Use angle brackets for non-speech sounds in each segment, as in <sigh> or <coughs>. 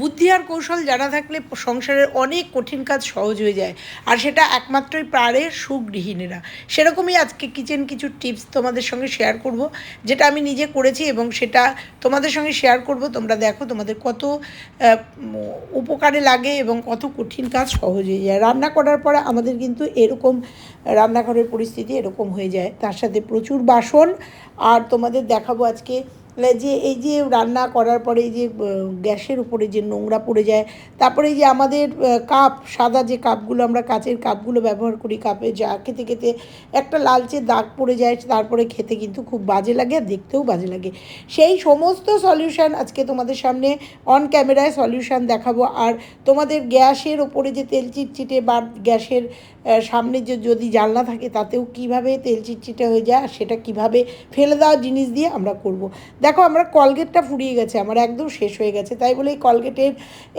বুদ্ধি আর কৌশল জানা থাকলে সংসারের অনেক কঠিন কাজ সহজ হয়ে যায়। আর সেটা একমাত্রই পারে সুগৃহিণীরা। সেরকমই আজকে কিচেন কিছু টিপস তোমাদের সঙ্গে শেয়ার করব, যেটা আমি নিজে করেছি এবং সেটা তোমাদের সঙ্গে শেয়ার করব। তোমরা দেখো তোমাদের কত উপকারে লাগে এবং কত কঠিন কাজ সহজ হয়ে যায়। রান্না করার পরে আমাদের কিন্তু এরকম রান্নাঘরের পরিস্থিতি এরকম হয়ে যায়। তার সাথে প্রচুর বাসন। আর তোমাদের দেখাবো আজকে যে এই যে রান্না করার পরে এই যে গ্যাসের উপরে যে নোংরা পড়ে যায়, তারপরে এই যে আমাদের কাপ, সাদা যে কাপগুলো আমরা কাচের কাপগুলো ব্যবহার করি কাপে, যা খেতে খেতে একটা লালচে দাগ পড়ে যায়, তারপরে খেতে কিন্তু খুব বাজে লাগে আর দেখতেও বাজে লাগে। সেই সমস্ত সলিউশন আজকে তোমাদের সামনে অন ক্যামেরায় সলিউশন দেখাবো। আর তোমাদের গ্যাসের ওপরে যে তেল চিটচিটে বা গ্যাসের সামনে যে যদি জানলা থাকে তাতেও কীভাবে তেল চিটচিটে হয়ে যায় আর সেটা কীভাবে ফেলে দেওয়া জিনিস দিয়ে আমরা করব। দেখো আমরা কলগেটটা ফুরিয়ে গেছে, আমার একদম শেষ হয়ে গেছে। তাই বলে এই কলগেটের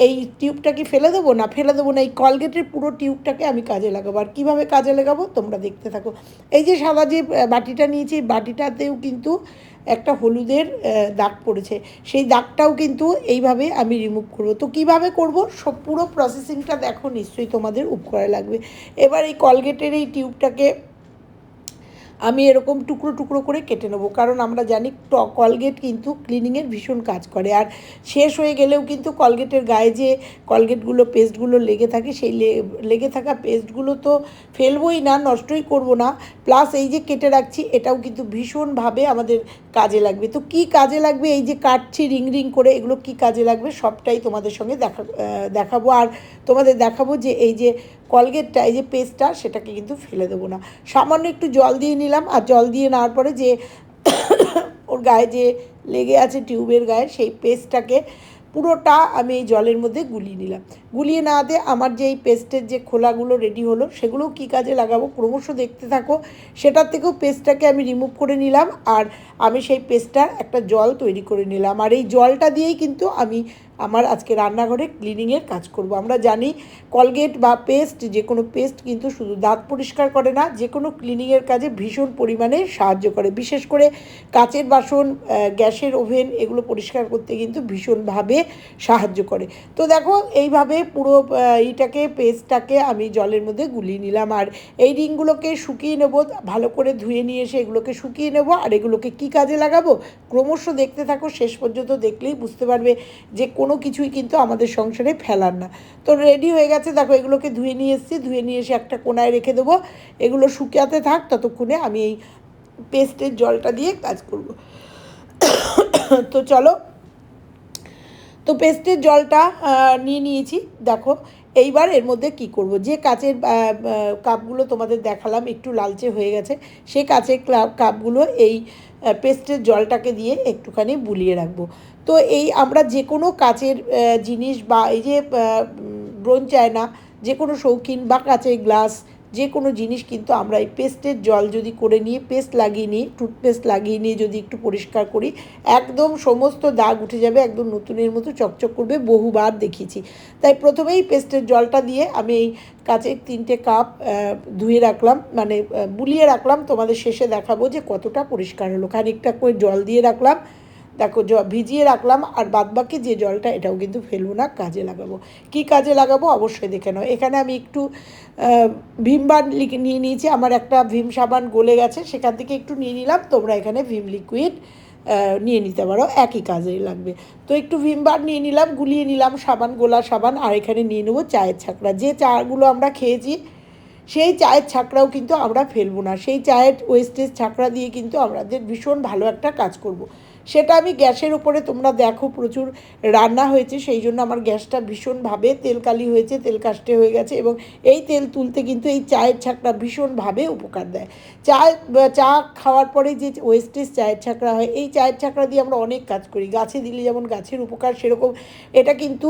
এই টিউবটা কি ফেলে দেবো? না, ফেলে দেবো না, এই কলগেটের পুরো টিউবটাকে আমি কাজে লাগাবো। আর কীভাবে কাজে লাগাবো? তোমরা দেখতে থাকো। এই যে সাদা যে বাটিটা নিয়েছি, বাটিটাতেও কিন্তু একটা হলুদের দাগ পড়েছে। সেই দাগটাও কিন্তু এইভাবে আমি রিমুভ করব। তো কীভাবে করব? সব পুরো প্রসেসিংটা দেখো, নিশ্চয়ই তোমাদের উপকারে লাগবে। এবার এই কলগেটের এই টিউবটাকে আমি এরকম টুকরো টুকরো করে কেটে নেব। কারণ আমরা জানি ট- কলগেট কিন্তু ক্লিনিংয়ের ভীষণ কাজ করে। আর শেষ হয়ে গেলেও কিন্তু কলগেটের গায়ে যে কলগেটগুলো, পেস্টগুলো লেগে থাকে, সেই লেগে থাকা পেস্টগুলো তো ফেলবোই না, নষ্টই করব না। প্লাস এই যে কেটে রাখছি, এটাও কিন্তু ভীষণভাবে আমাদের কাজে লাগবে। তো কি কাজে লাগবে? এই যে কাটছি, রিং রিং করে, এগুলো কি কাজে লাগবে? সবটাই তোমাদের সঙ্গে দেখা দেখাবো। আর তোমাদের দেখাবো যে এই যে কলগেটটা, এই যে পেস্টটা, সেটাকে কিন্তু ফেলে দেবো না। সামান্য একটু জল দিয়ে নিলাম, আর জল দিয়ে নেওয়ার পরে যে <coughs> ওর গায়ে যে লেগে আছে টিউবের গায়ে, সেই পেস্টটাকে পুরোটা আমি এই জলের মধ্যে গুলিয়ে নিলাম। গুলিয়ে না দিয়ে আমার যে এই পেস্টের যে খোলাগুলো রেডি হলো, সেগুলোও কী কাজে লাগাবো ক্রমশ দেখতে থাকো। সেটার থেকেও পেস্টটাকে আমি রিমুভ করে নিলাম, আর আমি সেই পেস্টটার একটা জল তৈরি করে নিলাম। আর এই জলটা দিয়েই কিন্তু আমি আমার আজকে রান্নাঘরে ক্লিনিংয়ের কাজ করব। আমরা জানি কলগেট বা পেস্ট যে কোনো পেস্ট কিন্তু শুধু দাঁত পরিষ্কার করে না যে কোনো ক্লিনিংয়ের কাজে ভীষণ পরিমাণে সাহায্য করে। বিশেষ করে কাচের বাসন গ্যাসের ওভেন এগুলো পরিষ্কার করতে কিন্তু ভীষণভাবে সাহায্য করে। তো দেখো, এইভাবে পুরো এইটাকে পেস্টটাকে আমি জলের মধ্যে গুলিয়ে নিলাম। আর এই রিংগুলোকে শুকিয়ে নেব, ভালো করে ধুয়ে নিয়ে এসে এগুলোকে শুকিয়ে নেব। আর এগুলোকে কি কাজে লাগাবো? ক্রমশ দেখতে থাকো, শেষ পর্যন্ত দেখলেই বুঝতে পারবে যে কোনো কিছুই কিন্তু আমাদের সংসারে ফেলার না। তো রেডি হয়ে গেছে, দেখো এগুলোকে ধুয়ে নিয়ে এসেছি, ধুয়ে নিয়ে এসে একটা কোনায় রেখে দেবো। এগুলো শুকাতে থাক, ততক্ষণে আমি এই পেস্টের জলটা দিয়ে কাজ করব। তো চলো। তো পেস্টের জলটা নিয়ে নিয়েছি, দেখো। এইবার এর মধ্যে কি করব? যে কাচের কাপগুলো তোমাদের দেখালাম, একটু লালচে হয়ে গেছে সেই কাচের কাপগুলো এই পেস্টের জলটাকে দিয়ে একটুখানি বুলিয়ে রাখব। তো এই আমরা যে কোনো কাচের জিনিস বা এই যে ব্রোঞ্জ চায়না যে কোনো শৌখিন বা কাচের গ্লাস যে কোনো জিনিস কিন্তু আমরা এই পেস্টের জল যদি করে নিয়ে পেস্ট লাগিয়ে নিই, টুথপেস্ট লাগিয়ে নিয়ে যদি একটু পরিষ্কার করি, একদম সমস্ত দাগ উঠে যাবে, একদম নতুনের মতো চকচক করবে, বহুবার দেখিয়েছি। তাই প্রথমেই পেস্টের জলটা দিয়ে আমি এই কাচের তিনটে কাপ ধুয়ে রাখলাম মানে বুলিয়ে রাখলাম, তোমাদের শেষে দেখাবো যে কতটা পরিষ্কার হলো। খানিকটা করে জল দিয়ে রাখলাম দেখো ভিজিয়ে রাখলাম আর বাদবাকি যে জলটা, এটাও কিন্তু ফেলব না, কাজে লাগাবো। কি কাজে লাগাবো অবশ্যই দেখে নাও। এখানে আমি একটু ভীম লিখে নিয়ে নিয়েছি। আমার একটা ভীম সাবান গলে গেছে, সেখান থেকে একটু নিয়ে নিলাম। তোমরা এখানে ভীম লিকুইড নিয়ে নিতে পারো। একই কাজেই লাগবে। তো একটু ভীম বার নিয়ে নিলাম, গুলিয়ে নিলাম সাবান, গোলা সাবান, আর এখানে নিয়ে নেব চায়ের ছাকড়া। যে চাগুলো আমরা খেয়েছি, সেই চায়ের ছাকড়াও কিন্তু আমরা ফেলব না। সেই চায়ের ওয়েস্টেজ ছাকড়া দিয়ে কিন্তু আমাদের ভীষণ ভালো একটা কাজ করব। সেটা আমি গ্যাসের উপরে তোমরা দেখো প্রচুর রান্না হয়েছে, সেই জন্য আমার গ্যাসটা ভীষণভাবে তেলকালি হয়েছে, তেল কাস্টে হয়ে গেছে এবং এই তেল তুলতে কিন্তু এই চায়ের ছাকড়া ভীষণভাবে উপকার দেয়। চা চা খাওয়ার পরে যে ওয়েস্টেজ চায়ের ছাকড়া হয়, এই চায়ের ছাকড়া দিয়ে আমরা অনেক কাজ করি। গাছে দিলে যেমন গাছের উপকার সেরকম, এটা কিন্তু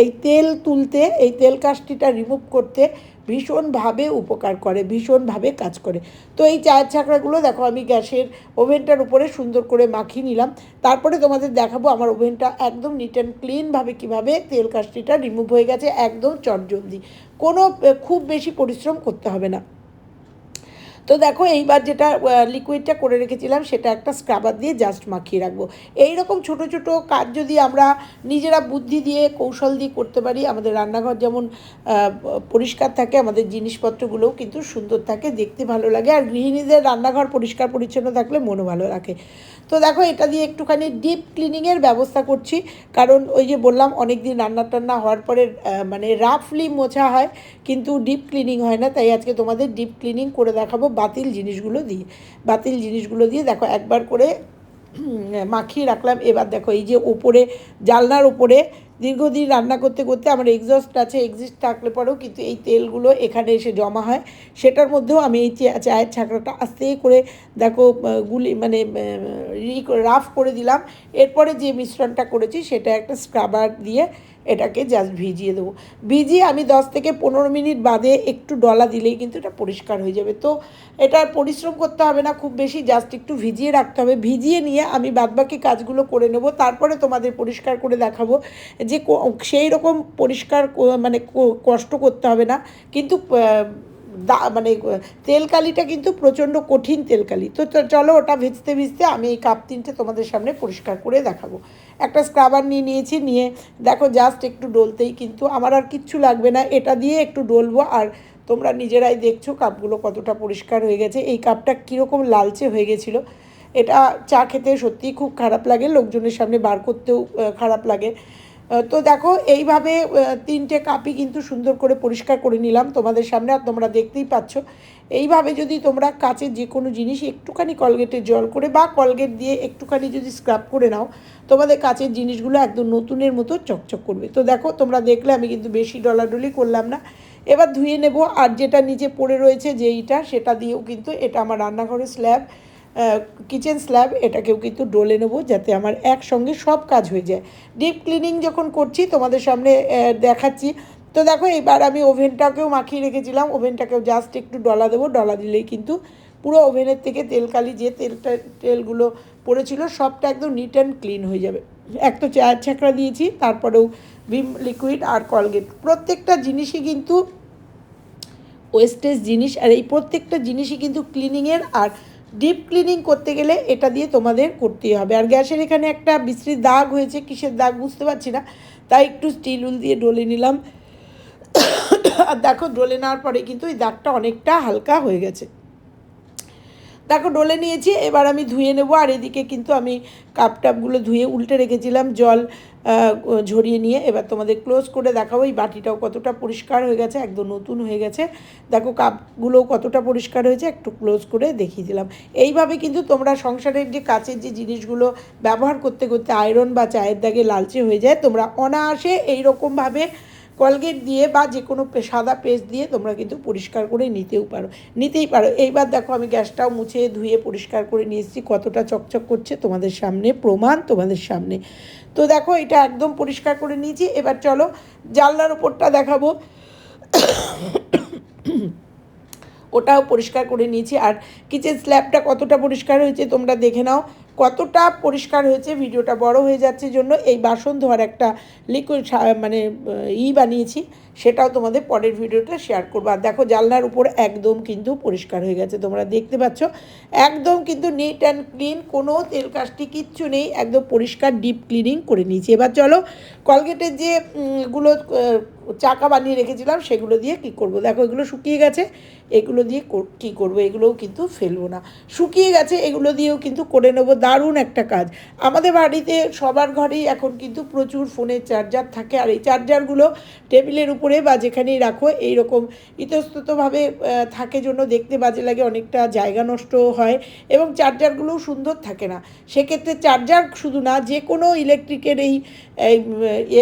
এই তেল তুলতে, এই তেল কাস্টিটা রিমুভ করতে ভীষণভাবে উপকার করে, ভীষণভাবে কাজ করে। তো এই চায়ের ছাকড়াগুলো দেখো, আমি গ্যাসের ওভেনটার উপরে সুন্দর করে মাখিয়ে নিলাম। তারপরে তোমাদের দেখাবো আমার ওভেনটা একদম নিট অ্যান্ড ক্লিনভাবে কীভাবে তেল কাস্টিটা রিমুভ হয়ে গেছে, একদম চটজলদি। কোনো খুব বেশি পরিশ্রম করতে হবে না। তো দেখো এইবার যেটা লিকুইডটা করে রেখেছিলাম সেটা একটা স্ক্রাবার দিয়ে জাস্ট মাখিয়ে রাখব। এই রকম ছোট ছোট কাজ যদি আমরা নিজেরা বুদ্ধি দিয়ে, কৌশল দিয়ে করতে পারি, আমাদের রান্নাঘর যেমন পরিষ্কার থাকে, আমাদের জিনিসপত্রগুলোও কিন্তু সুন্দর থাকে, দেখতে ভালো লাগে, আর গৃহিণীদের রান্নাঘর পরিষ্কার পরিচ্ছন্ন থাকলে মনও ভালো রাখে। তো দেখো এটা দিয়ে একটুখানি ডিপ ক্লিনিংয়ের ব্যবস্থা করছি, কারণ ওই যে বললাম অনেক দিন রান্না টান্না হওয়ার পরে মানে রাফলি মোছা হয়, কিন্তু ডিপ ক্লিনিং হয় না, তাই আজকে তোমাদের ডিপ ক্লিনিং করে দেখাবো। বাতিল জিনিসগুলো দিয়ে বাতিল জিনিসগুলো দিয়ে দেখো একবার করে মাখিয়ে রাখলাম। এবার দেখো এই যে ওপরে জানলার ওপরে দীর্ঘদিন রান্না করতে করতে আমার এক্সস্ট আছে এক্সিস্ট থাকলে পরেও কিন্তু এই তেলগুলো এখানে এসে জমা হয়। সেটার মধ্যেও আমি এই চায়ের ছাঁকড়াটা আস্তে করে দেখো গুলি মানে রাফ করে দিলাম। এরপরে যে মিশ্রণটা করেছি সেটা একটা স্ক্রাবার দিয়ে এটাকে জাস্ট ভিজিয়ে দেবো। ভিজিয়ে আমি দশ থেকে পনেরো মিনিট বাদে একটু ডলা দিলেই কিন্তু এটা পরিষ্কার হয়ে যাবে। তো এটা পরিশ্রম করতে হবে না, খুব বেশি জাস্ট একটু ভিজিয়ে রাখতে হবে। ভিজিয়ে নিয়ে আমি বাদবাকি কাজগুলো করে নেব, তারপরে তোমাদের পরিষ্কার করে দেখাবো যে সেই রকম পরিষ্কার মানে কষ্ট করতে হবে না। কিন্তু দা মানে তেলকালিটা কিন্তু প্রচণ্ড কঠিন তেলকালি। তো চলো ওটা ভিজতে ভিজতে আমি এই কাপ তিনটে তোমাদের সামনে পরিষ্কার করে দেখাবো। একটা স্ক্রাবার নিয়ে নিয়েছি, নিয়ে দেখো জাস্ট একটু ডলতেই কিন্তু আমার আর কিচ্ছু লাগবে না। এটা দিয়ে একটু ডলবো আর তোমরা নিজেরাই দেখছ কাপগুলো কতটা পরিষ্কার হয়ে গেছে। এই কাপটা কীরকম লালচে হয়ে গেছিল, এটা চা খেতে সত্যিই খুব খারাপ লাগে, লোকজনের সামনে বার করতেও খারাপ লাগে। তো দেখো, এইভাবে তিনটে কাপই কিন্তু সুন্দর করে পরিষ্কার করে নিলাম তোমাদের সামনে আর তোমরা দেখতেই পাচ্ছ। এইভাবে যদি তোমরা কাচের যে কোনো জিনিস একটুখানি কলগেটে জল করে বা কলগেট দিয়ে একটুখানি যদি স্ক্রাব করে নাও, তোমাদের কাচের জিনিসগুলো একদম নতুনের মতো চকচক করবে। তো দেখো, তোমরা দেখলে আমি কিন্তু বেশি ডলাডলি করলাম না। এবার ধুয়ে নেব, আর যেটা নিচে পড়ে রয়েছে যেইটা, সেটা দিয়েও কিন্তু এটা আমার রান্নাঘরের স্ল্যাব কিচেন স্ল্যাব এটাকেও কিন্তু ডলে নেব যাতে আমার একসঙ্গে সব কাজ হয়ে যায়। ডিপ ক্লিনিং যখন করছি, তোমাদের সামনে দেখাচ্ছি। তো দেখো এবার আমি ওভেনটাকেও মাখিয়ে রেখেছিলাম। ওভেনটাকেও জাস্ট একটু ডলা দেবো। ডলা দিলেই কিন্তু পুরো ওভেনের থেকে তেলকালি যে তেলটা, তেলগুলো পড়েছিল, সবটা একদম নিট অ্যান্ড ক্লিন হয়ে যাবে। এক তো চায়ের ছ্যাঁকড়া দিয়েছি, তারপরেও ভিম লিকুইড আর কলগেট প্রত্যেকটা জিনিসই কিন্তু ওয়েস্টেজ জিনিস, আর এই প্রত্যেকটা জিনিসই কিন্তু ক্লিনিংয়ের আর ডিপ ক্লিনিং করতে গেলে এটা দিয়ে তোমাদের করতেই হবে। আর গ্যাসের এখানে একটা বিশ্রীর দাগ হয়েছে, কিসের দাগ বুঝতে পারছি না। তাই একটু স্টিল উল দিয়ে ডলে নিলাম। আর দেখো, ডলে নেওয়ার পরে কিন্তু ওই দাগটা অনেকটা হালকা হয়ে গেছে। দেখো, ডলে নিয়েছি, এবার আমি ধুয়ে নেব। আর এদিকে কিন্তু আমি কাপ টাপগুলো ধুয়ে উল্টে রেখেছিলাম, জল ঝরিয়ে নিয়ে। এবার তোমাদের ক্লোজ করে দেখাবো, এই বাটিটাও কতটা পরিষ্কার হয়ে গেছে, একদম নতুন হয়ে গেছে। দেখো কাপগুলোও কতটা পরিষ্কার হয়েছে, একটু ক্লোজ করে দেখিয়ে দিলাম। এইভাবে কিন্তু তোমরা সংসারের যে কাচের যে জিনিসগুলো ব্যবহার করতে করতে আয়রন বা চায়ের দাগে লালচে হয়ে যায়, তোমরা অনায়াসে এইরকমভাবে কলগেট দিয়ে বা যে কোনো সাদা পেস্ট দিয়ে তোমরা কিন্তু পরিষ্কার করে নিতেও পারো। নিতেই পারো। এইবার দেখো আমি গ্যাসটাও মুছে ধুয়ে পরিষ্কার করে নিয়ে এসেছি। কতটা চকচক করছে তোমাদের সামনে, প্রমাণ তোমাদের সামনে। তো দেখো এটা একদম পরিষ্কার করে নিয়েছি। এবার চলো জানলার ওপরটা দেখাবো। ওটাও পরিষ্কার করে নিয়েছি। আর কিচেন স্ল্যাবটা কতটা পরিষ্কার হয়েছে তোমরা দেখে নাও। কতটা পরিষ্কার হয়েছে ভিডিওটা বড় হয়ে যাচ্ছে জন্য এই বাসন ধোয়ার একটা লিকুইড মানে ই বানিয়েছি সেটাও তোমাদের পরের ভিডিওটা শেয়ার করব। আর দেখো জানলার উপর একদম কিন্তু পরিষ্কার হয়ে গেছে তোমরা দেখতে পাচ্ছ। একদম কিন্তু নিট অ্যান্ড ক্লিন কোনো তেল কাস্টি কিচ্ছু নেই একদম পরিষ্কার ডিপ ক্লিনিং করে নিয়েছি। এবার চলো কলগেটের যে গুলো আহ, চাকা বানিয়ে রেখেছিলাম, সেগুলো দিয়ে কি করব? দেখো, এগুলো শুকিয়ে গেছে, এগুলো দিয়ে কি করব? এগুলোও কিন্তু ফেলব না। শুকিয়ে গেছে, এগুলো দিয়েও কিন্তু করে নেব। দারুণ একটা কাজ। আমাদের বাড়িতে, সবার ঘরেই এখন কিন্তু প্রচুর ফোনের চার্জার থাকে, আর এই চার্জারগুলো টেবিলের উপরে বা যেখানেই রাখো, এইরকম ইতস্ততভাবে থাকে জন্য দেখতে বাজে লাগে, অনেকটা জায়গা নষ্ট হয় এবং চার্জারগুলোও সুন্দর থাকে না। সেক্ষেত্রে চার্জার শুধু না, যে কোনো ইলেকট্রিকের এই এই,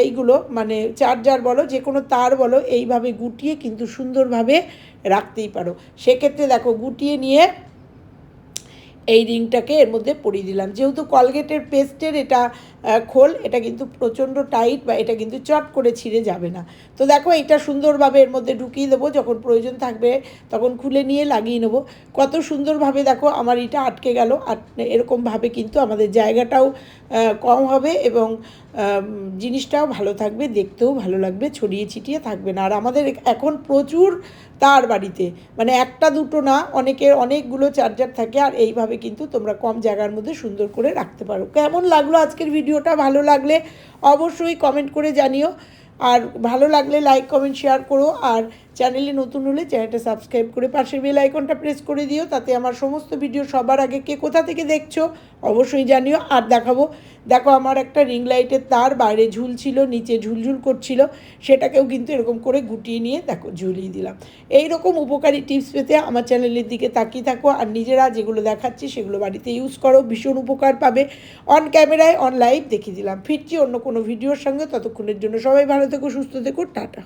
এইগুলো মানে চার্জার বলো যে কোনো তার বলো এইভাবে গুটিয়ে কিন্তু সুন্দরভাবে রাখতেই পারো। সেক্ষেত্রে দেখো গুটিয়ে নিয়ে এই রিংটাকে এর মধ্যে পরিয়ে দিলাম। যেহেতু কলগেটের পেস্টের এটা খোল, এটা কিন্তু প্রচণ্ড টাইট বা এটা কিন্তু চট করে ছিঁড়ে যাবে না। তো দেখো, এটা সুন্দরভাবে এর মধ্যে ঢুকিয়ে দেবো, যখন প্রয়োজন থাকবে তখন খুলে নিয়ে লাগিয়ে নেব। কত সুন্দরভাবে দেখো, আমার এটা আটকে গেল। আর এরকমভাবে কিন্তু আমাদের জায়গাটাও কম হবে এবং জিনিসটাও ভালো থাকবে, দেখতেও ভালো লাগবে, ছড়িয়ে ছিটিয়ে থাকবে না। আর আমাদের এখন প্রচুর তার বাড়িতে মানে একটা দুটো না, অনেকের অনেকগুলো চার্জার থাকে, আর এইভাবে কিন্তু তোমরা কম জায়গার মধ্যে সুন্দর করে রাখতে পারো। কেমন লাগল আজকের ভিডিওটা ভালো লাগলে অবশ্যই কমেন্ট করে জানিও। আর ভালো লাগলে লাইক কমেন্ট শেয়ার করো। আর চ্যানেলে নতুন হলে চ্যানেলটা সাবস্ক্রাইব করে পাশের বেল আইকনটা প্রেস করে দিও, তাতে আমার সমস্ত ভিডিও সবার আগে কে কোথা থেকে দেখছ অবশ্যই জানিও। আর দেখাবো, দেখো আমার একটা রিং লাইটের তার, বাইরে ঝুলছিল নিচে ঝুলঝুল করছিল, সেটাকেও কিন্তু এরকম করে গুটিয়ে নিয়ে, দেখো, ঝুলিয়ে দিলাম। এই রকম উপকারী টিপস পেতে আমার চ্যানেলের দিকে তাকিয়ে থাকো, আর নিজেরা যেগুলো দেখাচ্ছি সেগুলো বাড়িতে ইউজ করো, ভীষণ উপকার পাবে। অন ক্যামেরায় অন লাইভ দেখিয়ে দিলাম। ফিরছি অন্য কোনো ভিডিওর সঙ্গে, ততক্ষণের জন্য সবাই ভালো থেকো, সুস্থ থেকো, টাটা।